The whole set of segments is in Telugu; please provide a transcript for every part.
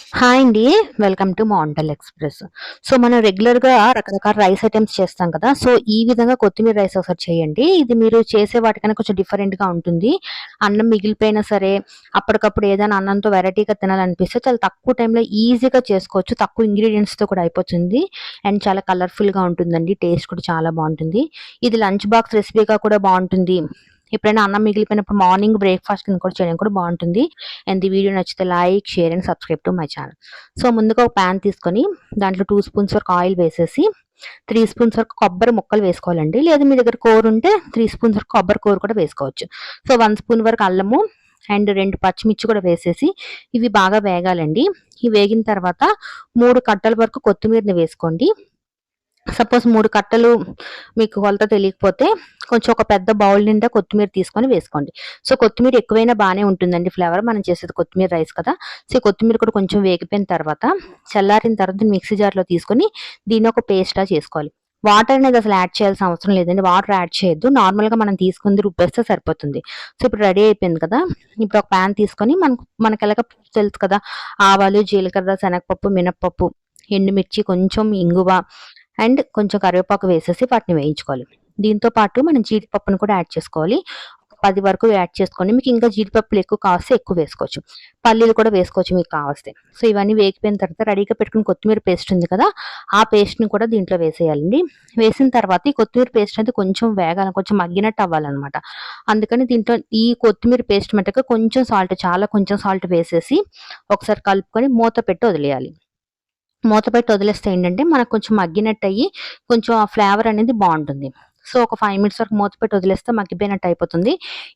హాయ్ అండి. Welcome to mantle express. So మనం రెగ్యులర్గా రకరకాల రైస్ ఐటమ్స్ చేస్తాం కదా. సో ఈ విధంగా కొత్తిమీర రైస్ ఒకసారి చేయండి. ఇది మీరు చేసే వాటికైనా కొంచెం డిఫరెంట్గా ఉంటుంది. అన్నం మిగిలిపోయినా సరే అప్పటికప్పుడు ఏదైనా అన్నంతో వెరైటీగా తినాలనిపిస్తే చాలా తక్కువ టైంలో ఈజీగా చేసుకోవచ్చు. తక్కువ ఇంగ్రీడియంట్స్తో కూడా అయిపోతుంది. అండ్ చాలా కలర్ఫుల్గా ఉంటుందండి. టేస్ట్ కూడా చాలా బాగుంటుంది. ఇది లంచ్ బాక్స్ రెసిపీగా కూడా బాగుంటుంది. ఎప్పుడైనా అన్నం మిగిలిపోయినప్పుడు మార్నింగ్ బ్రేక్ఫాస్ట్ కింద కూడా చేయడం కూడా బాగుంటుంది. అండ్ ఈ వీడియో నచ్చితే like share and subscribe to my channel. So ముందుగా ఒక ప్యాన్ తీసుకొని దాంట్లో టూ స్పూన్స్ వరకు ఆయిల్ వేసేసి త్రీ స్పూన్స్ వరకు కొబ్బరి ముక్కలు వేసుకోవాలండి. లేదా మీ దగ్గర కూర ఉంటే త్రీ స్పూన్స్ వరకు కొబ్బరి కూర కూడా వేసుకోవచ్చు. సో వన్ స్పూన్ వరకు అల్లము అండ్ రెండు పచ్చిమిర్చి కూడా వేసేసి ఇవి బాగా వేగాలండి. ఇవి వేగిన తర్వాత మూడు కట్టల వరకు కొత్తిమీరని వేసుకోండి. సపోజ్ మూడు కట్టలు మీకు కొలత తెలియకపోతే కొంచెం ఒక పెద్ద బౌల్ నిండా కొత్తిమీర తీసుకొని వేసుకోండి. సో కొత్తిమీర ఎక్కువైనా బాగానే ఉంటుందండి ఫ్లేవర్. మనం చేసేది కొత్తిమీర రైస్ కదా. సో కొత్తిమీర కూడా కొంచెం వేగిపోయిన తర్వాత చల్లారిన తర్వాత మిక్సీ జార్లో తీసుకొని దీన్ని ఒక పేస్ట్లా చేసుకోవాలి. వాటర్ అనేది అసలు యాడ్ చేయాల్సిన అవసరం లేదండి. వాటర్ యాడ్ చేయొద్దు. నార్మల్గా మనం తీసుకుంది రుబ్బేస్తే సరిపోతుంది. సో ఇప్పుడు రెడీ అయిపోయింది కదా. ఇప్పుడు ఒక ప్యాన్ తీసుకొని మనకు మనకి ఎలాగ తెలుసు కదా. ఆవాలు జీలకర్ర శనగపప్పు మినప్పప్పు ఎండుమిర్చి కొంచెం ఇంగువ అండ్ కొంచెం కరివేపాకు వేసేసి వాటిని వేయించుకోవాలి. దీంతో పాటు మనం జీడిపప్పును కూడా యాడ్ చేసుకోవాలి. పది వరకు యాడ్ చేసుకోండి మీకు ఇంకా జీడిపప్పులు ఎక్కువ కావస్తే ఎక్కువ వేసుకోవచ్చు. పల్లీలు కూడా వేసుకోవచ్చు మీకు కావస్తే సో ఇవన్నీ వేగిపోయిన తర్వాత రెడీగా పెట్టుకుని కొత్తిమీర పేస్ట్ ఉంది కదా ఆ పేస్ట్ని కూడా దీంట్లో వేసేయాలండి. వేసిన తర్వాత ఈ కొత్తిమీర పేస్ట్ అనేది కొంచెం వేగాలి కొంచెం మగ్గినట్టు అవ్వాలన్నమాట. అందుకని దీంట్లో ఈ కొత్తిమీర పేస్ట్ మటుకు కొంచెం సాల్ట్ చాలా కొంచెం సాల్ట్ వేసేసి ఒకసారి కలుపుకొని మూత పెట్టి వదిలేయాలి. మూత పెట్టి వదిలేస్తే ఏంటంటే మనకు కొంచెం మగ్గినట్టు అయ్యి కొంచెం ఆ ఫ్లేవర్ అనేది బాగుంటుంది. సో ఒక ఫైవ్ మినిట్స్ వరకు మూత పెట్టి వదిలేస్తే మగ్గిపోయినట్టు అయిపోతుంది.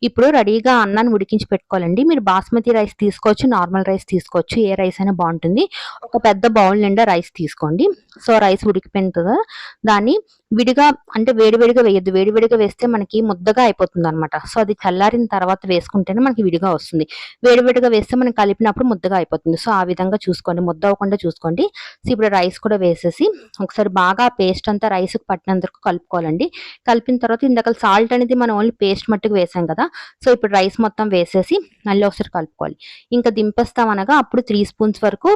ఇప్పుడు రెడీగా అన్నాన్ని ఉడికించి పెట్టుకోవాలండి. మీరు బాస్మతి రైస్ తీసుకోవచ్చు నార్మల్ రైస్ తీసుకోవచ్చు ఏ రైస్ అయినా బాగుంటుంది. ఒక పెద్ద బౌల్ నిండా రైస్ తీసుకోండి. సో రైస్ ఉడికిపోయిన తర్వాత దాన్ని విడిగా అంటే వేడివేడిగా వేయద్దు. వేడివేడిగా వేస్తే మనకి ముద్దగా అయిపోతుంది అనమాట సో అది చల్లారిన తర్వాత వేసుకుంటేనే మనకి విడిగా వస్తుంది. వేడివేడిగా వేస్తే మనం కలిపినప్పుడు ముద్దగా అయిపోతుంది. సో ఆ విధంగా చూసుకోండి. ముద్ద అవ్వకుండా చూసుకోండి. సో ఇప్పుడు రైస్ కూడా వేసేసి ఒకసారి బాగా పేస్ట్ అంతా రైస్కి పట్టినందుకు కలుపుకోవాలండి. కలిపిన తర్వాత ఇందాక సాల్ట్ అనేది మనం ఓన్లీ పేస్ట్ మట్టుకు వేసాం కదా. సో ఇప్పుడు రైస్ మొత్తం వేసేసి మళ్ళీ ఒకసారి కలుపుకోవాలి. ఇంకా దింపేస్తాం అనగా అప్పుడు త్రీ స్పూన్స్ వరకు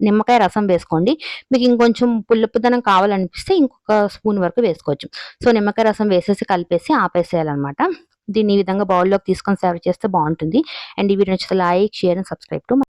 నిమ్మకాయ రసం వేసుకోండి. మీకు ఇంకొంచెం పుల్లపుదనం కావాలనిపిస్తే ఇంకొక స్పూన్ వరకు వేసుకోవచ్చు. సో నిమ్మకాయ రసం వేసేసి కలిపేసి ఆపేసేయాలన్నమాట. దీన్ని ఈ విధంగా బౌల్లోకి తీసుకొని సర్వ్ చేస్తే బాగుంటుంది. అండ్ ఈ వీడియో నచ్చితే like share and subscribe to